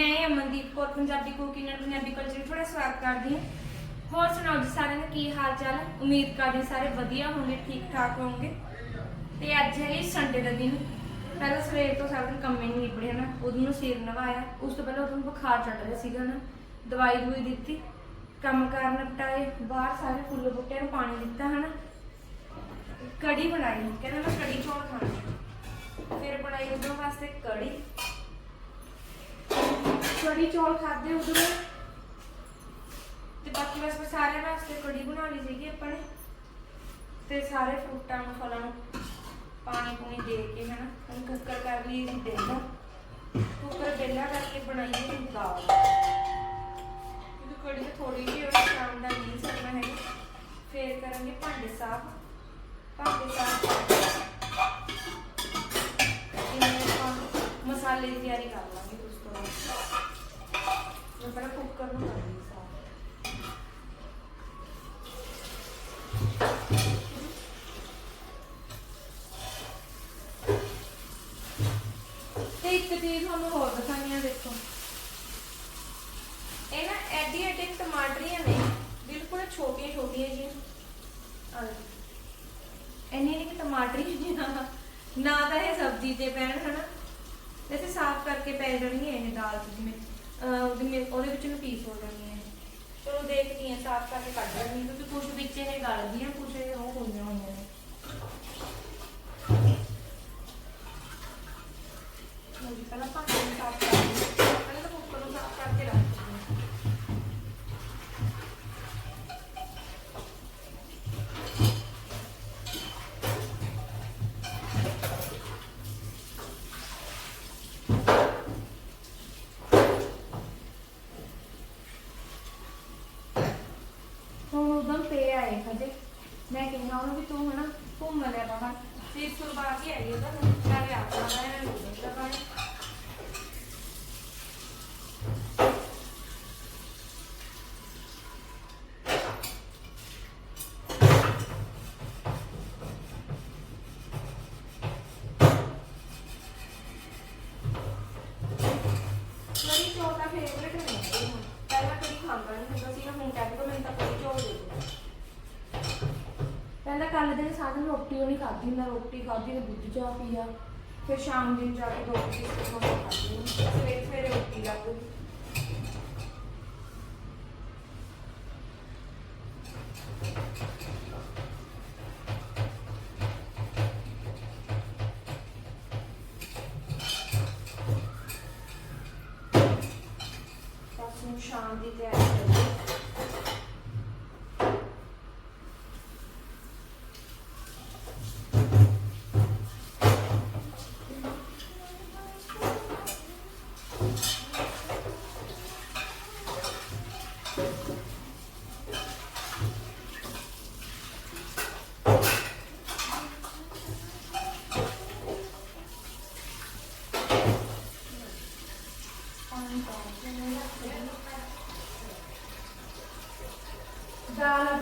ਮੈਂ Amandeep Kaur, Punjabi cooking and Punjabi culture ਵਿੱਚ ਸਵਾਗਤ ਕਰਦੀ ਹਾਂ। ਹੋਰ ਸੁਣਾਓ ਜੀ ਸਾਰਿਆਂ ਦਾ ਕੀ ਹਾਲ ਚਾਲ ਹੈ? ਉਮੀਦ ਕਰਦੀ ਹਾਂ ਸਾਰੇ ਵਧੀਆ ਹੋਣਗੇ, ਠੀਕ ਠਾਕ ਹੋਣਗੇ। ਤੇ ਅੱਜ ਹੈ ਸੰਡੇ ਦਾ ਦਿਨ। ਪਹਿਲਾਂ ਸਵੇਰ ਤੋਂ ਸਾਰਾ ਦਿਨ ਕੰਮ ਹੀ ਨਹੀਂ ਨਿਬੜਿਆ ਨਾ ਉਦੋਂ ਨੂੰ ਸਿਰ ਨਵਾਇਆ। ਉਸ ਤੋਂ ਪਹਿਲਾਂ ਉਹਨੂੰ ਬੁਖਾਰ ਚੜ ਰਿਹਾ ਸੀਗਾ ਨਾ ਦਵਾਈ ਦੂਈ ਦਿੱਤੀ। ਕੰਮ ਕਾਰ ਨਿਪਟਾਏ। ਬਾਹਰ ਸਾਰੇ ਫੁੱਲ ਬੂਟਿਆਂ ਨੂੰ ਪਾਣੀ ਦਿੱਤਾ, ਹਨਾ? ਕੜੀ ਬਣਾਈ। ਕਹਿੰਦਾ ਮੈਂ ਕੜੀ ਚੌਲ ਖਾਣੀ ਫਿਰ ਬਣਾਈ ਉਦੋਂ ਵਾਸਤੇ ਕੜੀ। ਕੜੀ ਚੌਲ ਖਾਦੇ ਉਦੋਂ ਤੇ ਬਾਕੀ ਬਸ ਸਾਰਿਆਂ ਵਾਸਤੇ ਕੜੀ ਬਣਾ ਲਈ ਸੀਗੀ ਆਪਾਂ ਨੇ। ਤੇ ਸਾਰੇ ਫਰੂਟਾਂ ਨੂੰ ਫਲਾਂ ਨੂੰ ਪਾਣੀ ਪੂਣੀ ਦੇ ਕੇ ਹਨਾ, ਹੁਣ ਕੁੱਕਰ ਕਰ ਲਈ ਜੀ ਬੇਲਾ। ਕੁੱਕਰ ਬੇਲਾ ਕਰਕੇ ਬਣਾਈ ਹੈ ਦਾਲ। ਕਿਉਂਕਿ ਕੜੀ ਤਾਂ ਥੋੜੀ ਜਿਹੀ ਹੋਈ ਸ਼ਾਮ ਦਾ ਨਹੀਂ ਸਰਨਾ ਹੈ ਫੇਰ ਕਰਾਂਗੇ ਭਾਂਡੇ ਸਾਫ਼। ਭਾਂਡੇ ਸਾਫ਼ ਮਸਾਲੇ ਦੀ ਤਿਆਰੀ ਕਰ ਲਾਂਗੇ ਉਸ ਤੋਂ ਬਾਅਦ। ਮੈਂ ਪਹਿਲਾਂ ਕੁੱਕਰ ਨੂੰ ਕਰ ਲਈ ਤੇ ਇੱਕ ਚੀਜ਼ ਤੁਹਾਨੂੰ ਹੋਰ ਦਿਖਾਣੀ ਆ, ਦੇਖੋ। ਇਹ ਨਾ ਐਡੀ ਐਡੀ ਟਮਾਟਰੀਆਂ ਨੇ, ਬਿਲਕੁਲ ਛੋਟੀਆਂ ਛੋਟੀਆਂ ਜੀ ਆ ਇੰਨੀ ਨਹੀਂ ਟਮਾਟਰੀ ਨਾ ਤਾਂ ਇਹ ਸਬਜ਼ੀ ਤੇ ਪੈਣ, ਹਨਾ? ਵੈਸੇ ਸਾਫ਼ ਕਰਕੇ ਪੈ ਜਾਣਗੀਆਂ ਇਹ ਦਾਲ ਚ ਜਿਵੇਂ ਅਹ ਉਹਦੇ ਵਿੱਚ- ਉਹਦੇ ਵਿੱਚ ਨੂੰ ਪੀਸ ਹੋ ਜਾਣੀ ਇਹ। ਚਲੋ ਦੇਖਦੀ ਹਾਂ ਸਾਫ਼ ਕਰਕੇ ਕੱਢ ਲੈਣੀ ਕਿਉਂਕਿ ਕੁਛ ਵਿੱਚ ਇਹ ਗਲਦੀਆਂ ਕੁਝ ਇਹ ਉਹ ਹੋਈਆਂ ਹੋਈਆਂ ਨੇ ਲਓ ਜੀ, ਪਹਿਲਾਂ ਭਾਂਡੇ ਨੂੰ ਸਾਫ਼ ਕਰ ਲਈਏ ਪਹਿਲਾਂ ਤਾਂ ਕੁੱਕਰ ਨੂੰ ਸਾਫ਼ ਕਰਕੇ ਰੱਖ ਦਿੰਦੇ ਹਾਂ ਹੁਣ ਉਦਮ ਪੇ ਆਏ ਕਦੇ ਮੈਂ ਕਿਹਾ ਉਹਨੂੰ ਵੀ ਤੂੰ ਹਨਾ ਘੁੰਮ ਲੈ ਬਾਹਰ ਤੇ ਸੁਰਬਾ ਕੇ ਆਈ ਉਹਦਾ ਚਾਰੇ ਆਪਣਾ ਦਾ ਇਹਨਾਂ ਨੂੰ ਦੱਸਦਾ ਪਾਣੀ ਮੇਰੀ ਚੌਲ ਦਾ ਫੇਵਰੇਟ ਹੈ ਮੇਰੀ ਹੁਣ। ਪਹਿਲਾਂ ਕਦੀ ਖਾਂਦਾ ਨਹੀਂ ਹੁੰਦਾ ਸੀ ਹੁਣ ਕਹਿੰਦੇ ਕੋ ਮੈਨੂੰ ਤਾਂ ਕੜੀ ਚੌਲ ਦੇ ਦਿਓ ਪਹਿਲਾਂ ਦਿਨ ਸਾਰਾ ਰੋਟੀ ਉਹ ਨਹੀਂ ਖਾਧੀ ਨਾ ਰੋਟੀ ਖਾਧੀ ਨਾ ਦੁੱਧ ਚਾਹ ਪੀਆ ਫਿਰ ਸ਼ਾਮ ਦਿਨ ਜਾ ਕੇ ਦੋ ਬਿਸਕੁਟ ਖਾ ਖਾਧੀ। ਸਵੇਰੇ ਸਵੇਰੇ ਰੋਟੀ ਲੱਗ ਗਈ। ਸ਼ਾਮ ਦੀ ਤਿਆਰੀ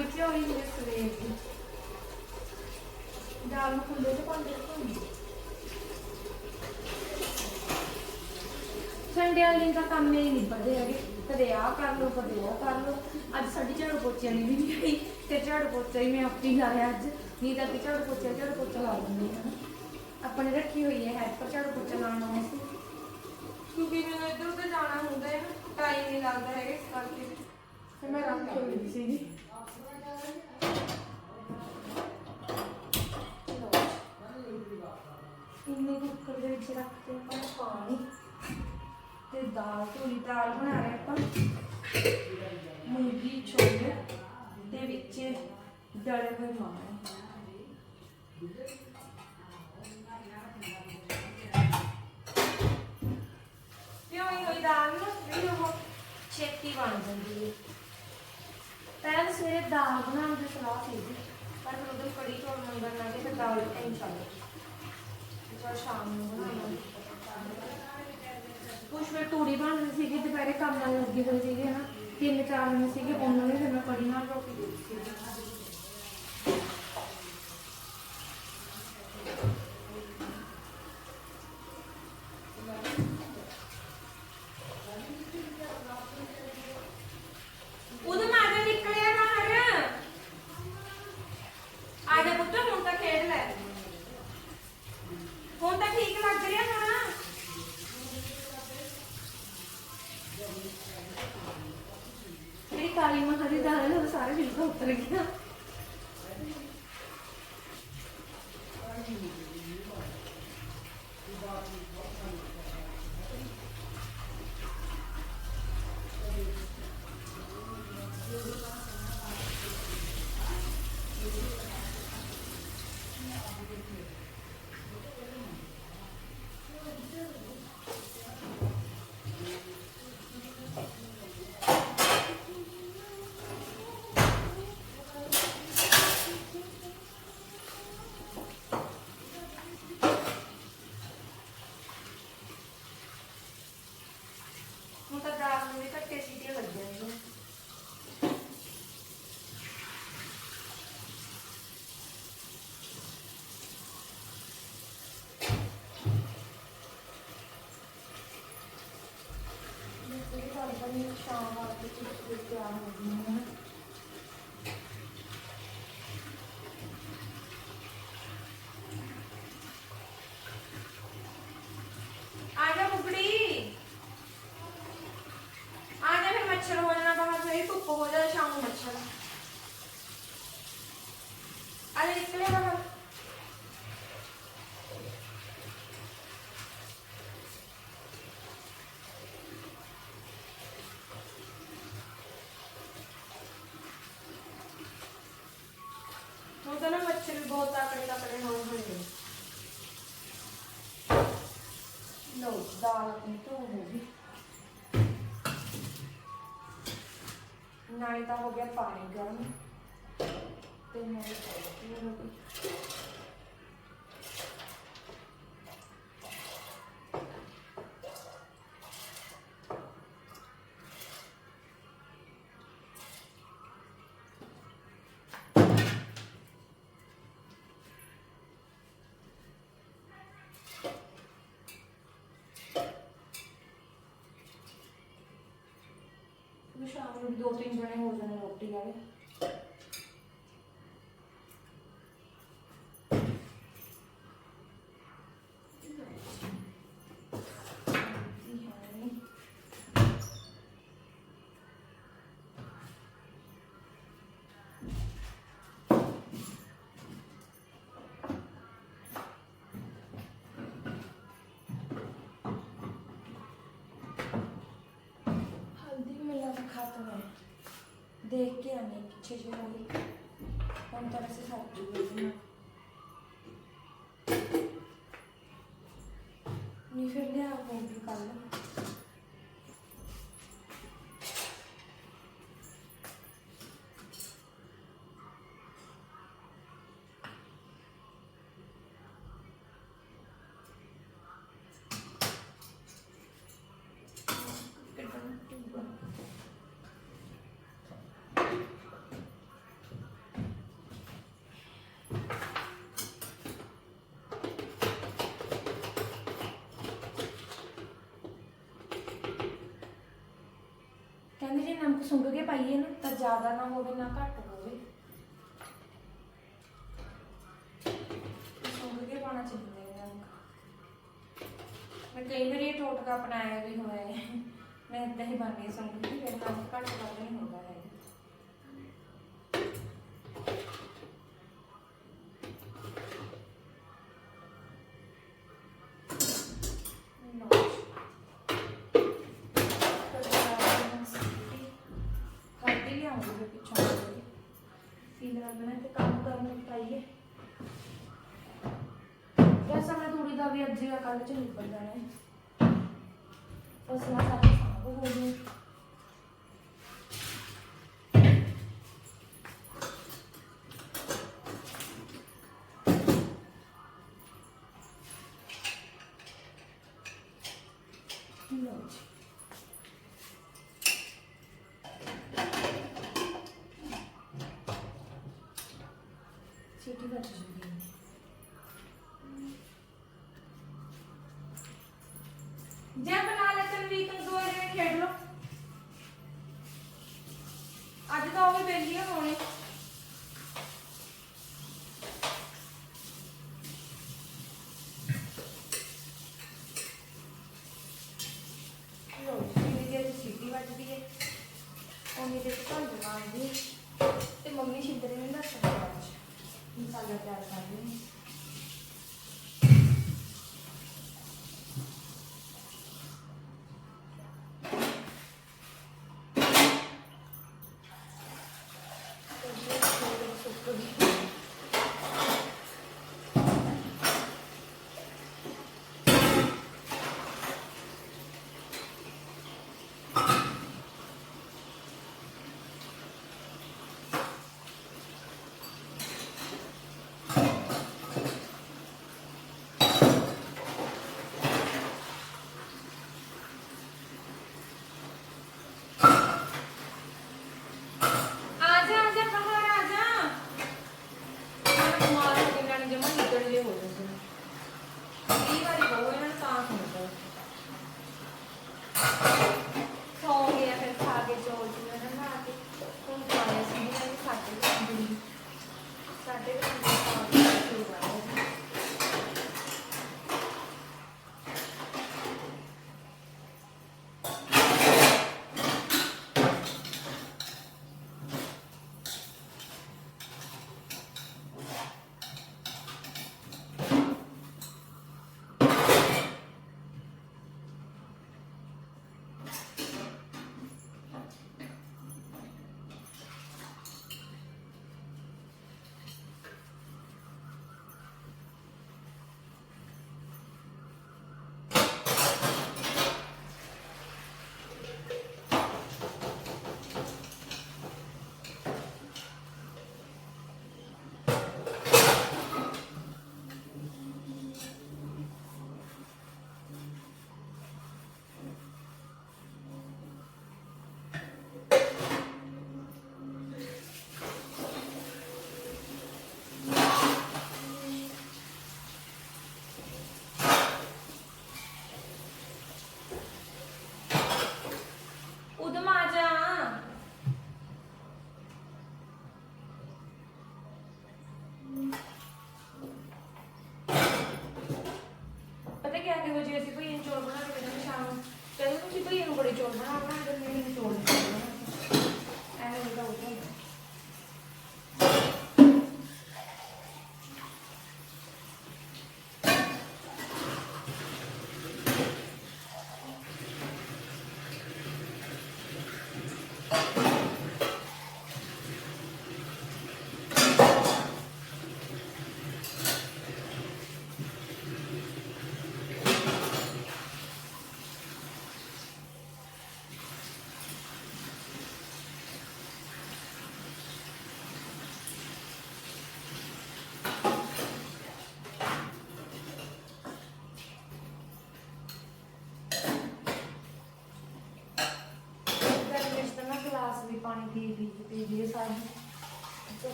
ਦਾਲ ਆਪਣੀ ਭਿਓਈ ਹੋਈ ਸਵੇਰ ਦੀ ਦਾਲ ਨੂੰ ਖੁੱਲੇ ਚ ਪਾਉਂਦੇ ਰੱਖਾਂਗੇ ਸੰਡੇ ਵਾਲੇ ਤਾਂ ਕੰਮ ਨਹੀਂ ਪੜਦੇ ਹੈਗੇ। ਕਦੇ ਆ ਕਰ ਲਓ ਕਦੇ ਉਹ ਕਰ ਲਓ। ਅੱਜ ਸਾਡੀ ਝਾੜੂ ਪੋਚਿਆਂ ਦੀ ਵੀ ਨਹੀਂ ਆਈ ਤੇ ਝਾੜੂ ਪੋਚਾ ਹੀ ਮੈਂ ਆਪੇ ਹੀ ਲਾਇਆ ਅੱਜ। ਨਹੀਂ ਤਾਂ ਝਾੜੂ ਪੋਚਾ ਝਾੜੂ ਪੋਚਾ ਲਾ ਦਿੰਦੀ ਹਾਂ। ਆਪਾਂ ਨੇ ਰੱਖੀ ਹੋਈ ਹੈ ਹੈਲਪਰ ਝਾੜੂ ਪੋਚਾ ਲਾਉਣ ਵਾਸਤੇ ਕਿਉਂਕਿ ਮੈਨੂੰ ਇੱਧਰ ਉੱਧਰ ਜਾਣਾ ਹੁੰਦਾ ਹੈ ਨਾ ਟਾਈਮ ਨਹੀਂ ਲੱਗਦਾ ਹੈਗਾ ਇਸ ਕਰਕੇ। ਫਿਰ ਮੈਂ ਰੱਖ ਹੋਈ ਸੀਗੀ ਇੰਨੇ ਕੁੱਕਰ ਦੇ ਵਿੱਚ ਰੱਖ ਆਪਾਂ ਪਾਣੀ ਤੇ ਦਾਲ ਧੋਲੀ ਦਾਲ ਬਣਾ ਰਹੇ ਆਪਾਂ। ਮੂੰਗੀ, ਛੋਲੇ ਦੇ ਵਿੱਚ ਦਲੇ ਹੋਏ ਮਾਣ ਪਿਓਈ ਹੋਈ ਦਾਲ ਨਾ? ਵੀ ਉਹ ਛੇਤੀ ਬਣ ਜਾਂਦੀ ਹੈ। ਪਹਿਲਾਂ ਸਵੇਰੇ ਦਾਲ ਬਣਾਉਣ ਦੀ ਸਲਾਹ ਸੀ ਪਰ ਫਿਰ ਉਦੋਂ ਕੜੀ ਚੌਲ ਮੰਗਣ ਲੱਗੇ ਤੇ ਦਾਲ ਐਂ ਚੱਲ ਚਲ ਸ਼ਾਮ ਨੂੰ ਬਣਾਵਾਂਗੇ ਕੁਛ ਫਿਰ ਤੂੜੀ ਬਣਦੀ ਸੀਗੀ, ਦੁਪਹਿਰੇ ਕੰਮ ਨਾਲ ਲੱਗੀ ਹੋਈ ਸੀਗੀ ਹਨਾ। ਤਿੰਨ ਚਾਰ ਜਣੇ ਸੀਗੇ, ਉਹਨਾਂ ਨੇ ਫਿਰ ਮੈਂ ਕੜੀ ਨਾਲ ਰੋਟੀ ਦਿੱਤੀ। ਸੀ ਕਾਲੀ ਮਾਂ ਦੀ ਦਾਲ ਸਾਰੇ ਬਿਲਕੁਲ ਉੱਤਰ ਗਿਆ ਹੁਣ ਤਾਂ ਦਾਲ ਨੂੰ ਵੀ ਘੱਟੇ ਸੀਟੀਆਂ ਲੱਗੀਆਂ ਨੇ ਸ਼ਾਮ ਵਾਸਤੇ ਚੀਜ਼ ਤਿਆਰ ਹੋ ਗਈ ਹੈ ਆ ਜਾ ਬੁਗੜੀ ਆ ਜਾ ਫਿਰ ਮੱਛਰ ਹੋ ਜਾਣਾ ਬਾਹਰ ਫਿਰ ਧੁੱਪ ਹੋ ਜਾਣਾ ਸ਼ਾਮ ਨੂੰ ਮੱਛਰ ਆ ਜਾ ਨਿਕਲੇ ਬਾਹਰ ਹੁਣ ਨਾ ਮੱਛਰ ਵੀ ਬਹੁਤ ਤਾਕੜੇ ਤਾਕੜੇ ਹੋਏ ਹੋਏ ਨੇ। ਦਾਲ ਆਪਣੀ ਧੋ ਹੋ ਗਈ। ਨਾਲੇ ਤਾਂ ਹੋ ਗਿਆ ਪਾਣੀ ਗਰਮ। ਤੇ ਨਾਲੇ ਸਬਜ਼ੀ ਹੋ ਗਈ ਵੀ ਸ਼ਾਮ ਨੂੰ ਵੀ ਦੋ ਤਿੰਨ ਜਣੇ ਹੋ ਜਾਣੇ ਰੋਟੀ ਵਾਲੇ देख के आने पीछे जो होगी हम तरह से सब्जी ਕਹਿੰਦੇ ਜੇ ਨਮਕ ਸੁੰਘ ਕੇ ਪਾਈਏ ਨਾ, ਤਾਂ ਜ਼ਿਆਦਾ ਨਾ ਹੋਵੇ, ਨਾ ਘੱਟ ਹੋਵੇ। ਸੁੰਘ ਕੇ ਪਾਣਾ ਚਾਹੀਦਾ ਹੈ ਨਮਕ। ਮੈਂ ਕਈ ਵਾਰੀ ਇਹ ਟੋਟਕਾ ਅਪਣਾਇਆ ਵੀ ਹੋਇਆ ਹੈ। ਮੈਂ ਇਦਾਂ ਹੀ ਬਣਦੀ ਸੁੰਘ ਕੇ ਫਿਰ ਨਮਕ ਘੱਟ ਵੱਧ ਨਹੀਂ ਹੁੰਦਾ ਫੀਲਰ ਤੇ ਕੰਮ ਕਰਨ ਨੂੰ ਪਾਈਏ ਵੈਸੇ ਮੈਂ ਥੋੜੀ ਦਾ ਵੀ ਅੱਜ ਜਾਂ ਕੱਲ ਚ ਨਿਕਲ ਜਾਣਾ ਹੈ। ਬਸ ਮੈਂ ਸਾਂਭ ਹੋ ਗਈ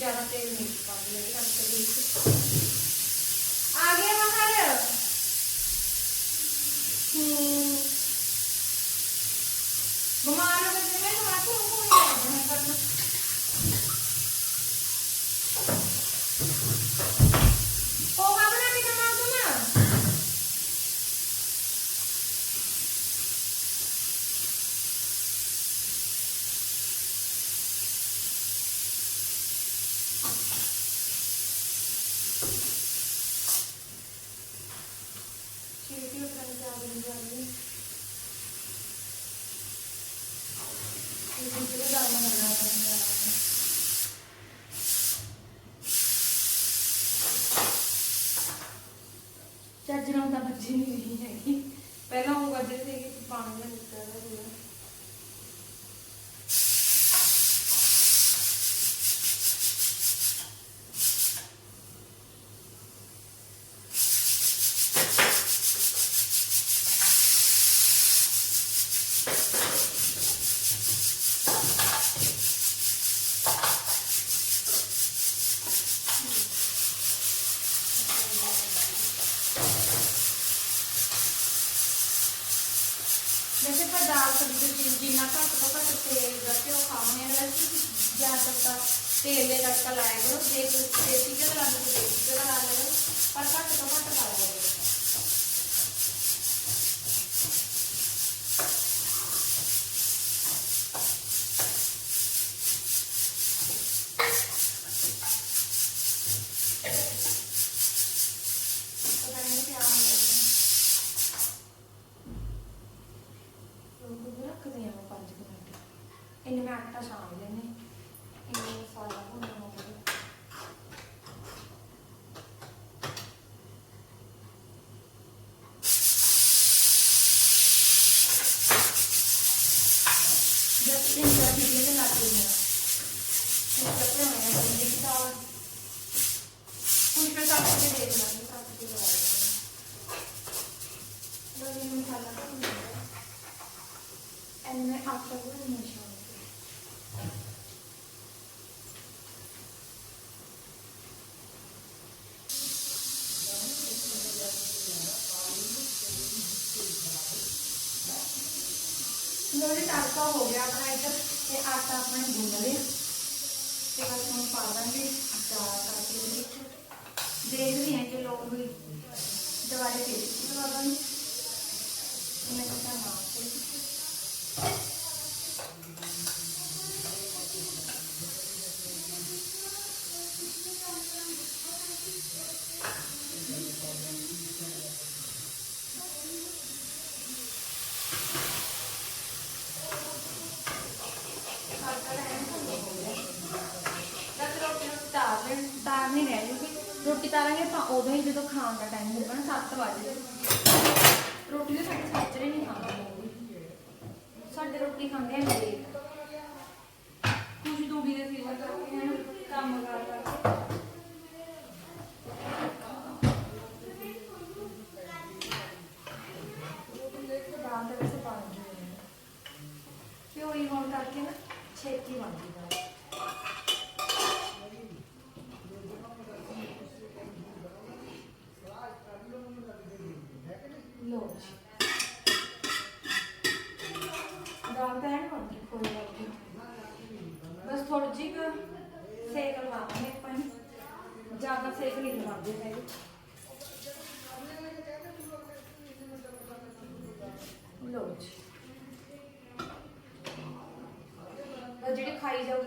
ਜ਼ਿਆਦਾ ਤੇਲ ਨਹੀਂ ਪਾਉਂਦੇ ਹੈਗੇ ਤੜਕੇ ਦੇ ਵਿੱਚ ਆ ਗਿਆ ਬਾਹਰ ਹੂੰ ਬਿਮਾਰ ਹੋ ਗਏ ਮੈਂ ਤਾਂ ਆਖੂ ਉਹ ਨਹੀਂ ਆਉਂਦਾ ਹੈ ਕਰਨਾ ਪੋਹਾ ਬਣਾ ਕੇ ਦਮਾ ਤੁਮ ਚੀਟੀ ਉਤਰਨ ਜਾ ਰਹੀ ਜਾਂਦੀ ਇਹ ਦੂਸਰੇ ਦਾਣੇ ਲਗਾ ਦਿੰਦੇ ਆ ਚੱਜ ਨਾਲ ਤਾਂ ਬੱਜੀ ਨਹੀਂ ਰਹੀ ਹੈਗੀ ਪਹਿਲਾਂ ਉਹ ਵੱਜੇ ਸੀ ਕਿ ਪਾਣੀ ਦਾ ਨਿਕਲਦਾ ਪੂਰਾ ਵੈਸੇ ਪਰ ਦਾਲ ਸਬਜ਼ੀ ਦੇ ਵਿੱਚ ਜਿੰਨਾ ਘੱਟ ਤੋਂ ਘੱਟ ਤੇਲ ਦਾ ਘਿਓ ਖਾਣੇ ਆ ਵੈਸੇ ਤੁਸੀਂ ਤੇਲ ਦੇ ਤੜਕਾ ਲਾਇਆ ਕਰੋ, ਜੇ ਤੁਸੀਂ ਦੇਸੀ ਘਿਓ ਲਾਉਂਦੇ ਤਾਂ ਦੇਸੀ ਘਿਓ ਲਾ ਲਿਆ ਪਰ ਘੱਟ ਤੋਂ ਘੱਟ ਪਾ ਲਿਆ ਰੱਖਦੇ ਆ 5 ਮਿੰਟ। ਇੰਨੇ ਮੈਂ ਆਟਾ ਛਾਣ ਲੈਨੇ ਇੰਨੇ ਮਸਾਲਾ ਭੁੰਨਣਾ ਹੋਵੇ ਜਦ ਤਿੰਨ ਚਾਰ ਵੀਡੀਓ ਦੇ ਲੱਗ ਗਈਆਂ ਇਹ ਕੱਪੜੇ ਹੋਣੇ ਆ ਜਿੰਨੇ ਕਿ ਤਾਂ ਕੁਝ ਫਿਰ ਕੱਟ ਕੇ ਦੇ ਦੇਣਾ ਕੱਟ ਕੇ ਲਗਾ ਦੇਣਾ ਲੋਕੀ ਨੂੰ ਮਸਾਲਾ ਭੁੰਨਣਾ and then after we're in the shower. ਲੋੜੀ ਤੜਕਾ ਹੋ ਗਿਆ ਆਪਣਾ ਇੱਧਰ ਤੇ ਆਟਾ ਆਪਣਾ ਗੁੰਨ ਲਿਆ ਤੇ ਬਸ ਹੁਣ ਪਾ ਦਾਂਗੇ ਦਾਲ ਤੜਕੇ ਦੇ ਵਿੱਚ। ਦੇਖਦੇ ਹਾਂ ਕਿ ਲੋਕ ਵੀ ਦੁਬਾਰੇ ਫਿਰ ਪਾ ਦਾਂਗੇ। ਮੈਂ ਤਾਂ ਮਾਰ ਤੇ ਜਦ ਰੋਟੀ ਨੂੰ ਤਾਰ ਲੈਣ ਤਾਰ ਨਹੀਂ ਰਹਿ ਜੂਗੀ ਰੋਟੀ ਤਾਰਾਂਗੇ ਆਪਾਂ ਉਦੋਂ ਹੀ ਜਦੋਂ ਖਾਣ ਦਾ ਟਾਈਮ ਹੋਊਗਾ ਨਾ 7 ਵਜੇ ਰੋਟੀ ਤਾਂ ਸਾਡੇ ਸਾਜਰੇ ਨਹੀਂ ਖਾਂਦੇ। ਸਾਡੇ ਰੋਟੀ ਖਾਂਦੇ ਆ ਲੇਟ।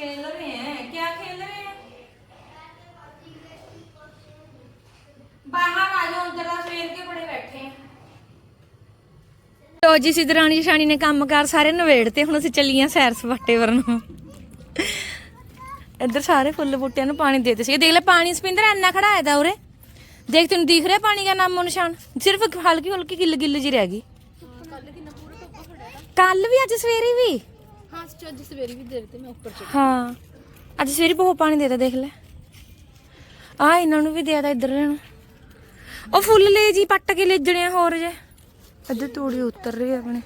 खेल रहे हैं क्या खेल रहे हैं बाहर आ जाओ जरा सवेर के बड़े बैठे हैं ਲੋ ਜੀ ਸਿਧਰਾਣੀ ਸ਼ਾਨੀ ਨੇ ਕੰਮਕਾਰ ਸਾਰੇ ਨਵੇੜ ਤੇ ਹੁਣ ਅਸੀਂ ਚੱਲੀਆਂ ਸੈਰ ਸਪਾਟੇ ਵਰਨ ਇੱਧਰ ਸਾਰੇ ਫੁੱਲ ਬੂਟਿਆਂ ਨੂੰ ਪਾਣੀ ਦੇਤੇ ਸੀ ਦੇਖ ਲੈ ਪਾਣੀ ਸਪਿੰਦਰ ਇੰਨਾ ਖੜਾ ਹੈ ਦਾ ਉਰੇ ਦੇਖ ਤੈਨੂੰ ਦਿਖ ਰਿਹਾ ਪਾਣੀ ਦਾ ਨਾਮੋ ਨਿਸ਼ਾਨ ਸਿਰਫ ਹਲਕੀ ਹਲਕੀ ਗਿੱਲ ਗਿੱਲ ਜੀ ਰਹਿ ਗਈ ਕੱਲ ਵੀ ਅੱਜ ਸਵੇਰੇ ਵੀ ਹਾਂ ਅੱਜ ਸਵੇਰੇ ਵੀ ਦੇਰ ਤੇ ਮੈਂ ਉੱਪਰ ਚੜੀ ਹਾਂ। ਅੱਜ ਸਵੇਰੇ ਬਹੁਤ ਪਾਣੀ ਦੇਤਾ ਦੇਖ ਲੈ। ਆ ਇਹਨਾਂ ਨੂੰ ਵੀ ਦੇਤਾ ਇੱਧਰ ਲੈਣ ਉਹ ਫੁੱਲ ਲੈ ਜੀ ਪੱਟ ਕੇ ਲਿਜਣੇ ਆ ਹੋਰ ਜੇ। ਇੱਧਰ ਤੂੜੀ ਉਤਰ ਰਹੀ ਆਪਣੇ।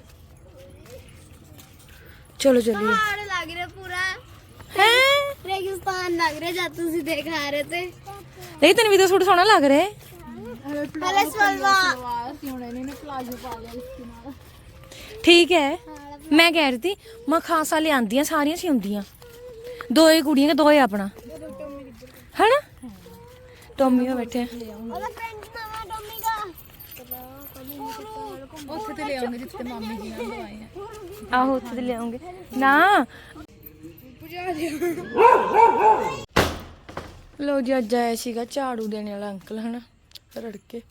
ਚਲੋ ਚੱਲੀਏ। ਪਹਾੜ ਲੱਗ ਰਿਹਾ ਪੂਰਾ। ਹੈ? ਰੇਗਿਸਤਾਨ ਲੱਗ ਰਿਹਾ ਜਦ ਤੁਸੀਂ ਦੇਖ ਆ ਰਹੇ ਤੇ। ਨਹੀਂ ਤੈਨੂੰ ਵੀ ਤਾਂ ਸੂਟ ਸੋਹਣਾ ਲੱਗ ਰਿਹਾ। ਹੈ। ਹਲੇ ਸਲਵਾ ਸੀ ਹੁਣ ਇਹਨੇ ਪਲਾਜੋ ਪਾ ਲਿਆ ਇਸ ਨਾਲ। ਠੀਕ ਹੈ। ਮੈਂ ਕਹਿ ਰਹੀ ਸੀ ਮੈਂ ਖਾਸਾ ਲਿਆਂਦੀਆਂ ਸਾਰੀਆਂ ਸਿਉਂਦੀਆਂ ਦੋਏ ਕੁੜੀਆਂ ਕਿ ਦੋਏ ਆਪਣਾ? ਹਨਾ? ਟੋਮੀ ਹੋ ਬੈਠੇ। ਉਹਦਾ ਫਰੈਂਡ ਨਵਾਂ ਡੋਮੀ ਦਾ। ਉੱਥੇ ਤੇ ਲੈ ਆਉਂਗੇ ਜਿੱਥੇ ਮਾਮੀ ਜੀ ਨਾਲ ਆਏ ਆ। ਆਹੋ ਉੱਥੇ ਤੇ ਲਿਆਉਂਗੇ ਨਾ। ਲੋ ਜੀ ਅੱਜ ਆਇਆ ਸੀਗਾ ਝਾੜੂ ਦੇਣ ਵਾਲਾ ਅੰਕਲ ਹਨਾ? ਰੜਕੇ।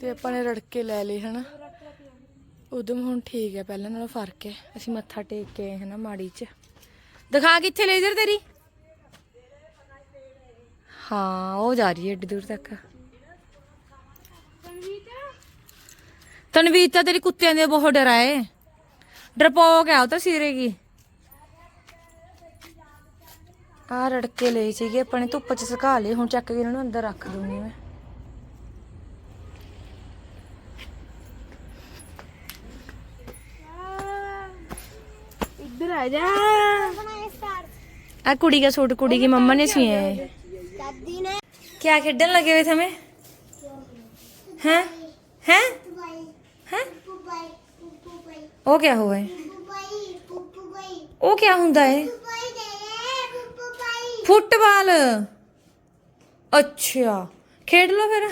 ਤੇ ਆਪਾਂ ਨੇ ਰੜਕੇ ਲੈ ਲਏ ਹਨਾ? ਉਦਮ ਹੁਣ ਠੀਕ ਹੈ, ਪਹਿਲਾਂ ਨਾਲੋਂ ਫ਼ਰਕ ਹੈ। ਅਸੀਂ ਮੱਥਾ ਟੇਕ ਕੇ ਆਏ ਹਨਾ ਮਾੜੀ ਚ। ਦਿਖਾ ਕਿੱਥੇ ਲੇਜ਼ਰ ਤੇਰੀ? ਹਾਂ, ਉਹ ਜਾ ਰਹੀ ਹੈ ਏਡੀ ਦੂਰ ਤੱਕ। ਤਨਵੀਰ ਤਾਂ ਤੇਰੀ ਕੁੱਤਿਆਂ ਦੇ ਬਹੁਤ ਡਰਾਏ ਡਰਪੋਕ ਹੈ ਉਹ ਤਾਂ ਸਿਰੇ ਕੀ। ਆ ਰੜਕੇ ਲਈ ਸੀਗੇ, ਆਪਣੇ ਧੁੱਪ 'ਚ ਸੁਕਾ ਲਏ, ਹੁਣ ਚੱਕ ਕੇ ਇਹਨਾਂ ਨੂੰ ਅੰਦਰ ਰੱਖ ਦੂੰਗੀ ਮੈਂ। आ कुड़ी का सूट कुड़ी की मम्मा ने सिए है। क्या खेडन लगे हुए थे ओ क्या हुआ है? ओ क्या होता है? फुटबॉल। अच्छा खेड लो फिर।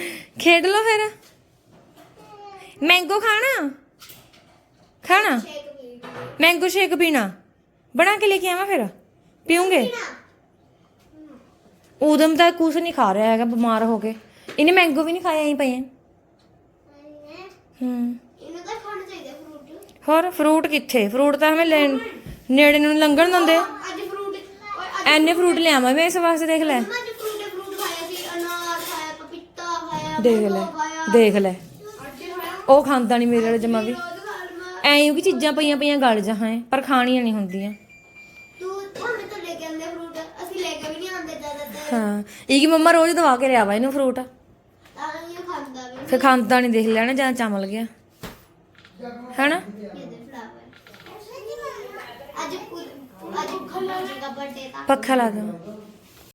खेड लो फिर। मैंगो खाना? ਖਾਣਾ? ਮੈਂਗੋ ਸ਼ੇਕ ਪੀਣਾ। ਬਣਾ ਕੇ ਲੈ ਕੇ ਆਵਾਂ ਫਿਰ? ਪੀਉਂਗੇ? ਉਦਮ ਤਾਂ ਕੁਛ ਨਹੀਂ ਖਾ ਰਿਹਾ ਹੈਗਾ, ਬਿਮਾਰ ਹੋ ਕੇ। ਇਹਨੇ ਮੈਂਗੋ ਵੀ ਨਹੀਂ ਖਾਇਆ ਹੀ ਪਏ ਹੂੰ। ਇਹਨੂੰ ਤਾਂ ਖਾਣਾ ਚਾਹੀਦਾ ਫਰੂਟ ਹੋਰ ਫਰੂਟ ਕਿੱਥੇ? ਫਰੂਟ ਤਾਂ ਹਮੇ ਲੈਣ ਨੇੜੇ ਨੂੰ ਲੰਘਣ ਦਿੰਦੇ। ਅੱਜ ਫਰੂਟ ਐਨੇ ਫਰੂਟ ਲਿਆਵਾਂ ਮੈਂ ਇਸ ਵਾਸਤੇ, ਦੇਖ ਲੈ। ਦੇਖ ਲੈ ਦੇਖ ਲੈ। ਉਹ ਖਾਂਦਾ ਨਹੀਂ ਮੇਰੇ ਵਾਲੇ ਜਮਾ ਵੀ। ਐਂ ਕਿ ਚੀਜ਼ਾਂ ਪਈਆਂ ਪਈਆਂ ਗਲ ਜਾਹਾਂ ਹੈ, ਪਰ ਖਾਣੀਆਂ ਨਹੀਂ ਹੁੰਦੀਆਂ। ਤੂੰ ਹੁਣ ਤਾਂ ਲੈ ਕੇ ਆਂਦੇ ਫਰੂਟ ਅਸੀਂ ਲੈ ਕੇ ਵੀ ਨਹੀਂ ਆਂਦੇ ਜ਼ਿਆਦਾਤਰ। ਹਾਂ ਇਹ ਕਿ ਮੰਮਾ ਰੋਜ਼ ਦਵਾ ਕੇ ਲਿਆਵਾ ਇਹਨੂੰ ਫਰੂਟ ਤਾਂ ਇਹ ਖਾਂਦਾ ਵੀ ਫਿਰ ਖਾਂਦਾ ਨਹੀਂ ਦੇਖ ਲੈਣਾ ਜਾਂ ਚਮਲ ਗਿਆ। ਹੈਨਾ? ਅੱਜ ਅੱਜ ਖੁੱਲਾ ਜੀ ਦਾ ਬਰਥਡੇ ਤਾਂ। ਪੱਖਾ ਲਾ ਦੋ।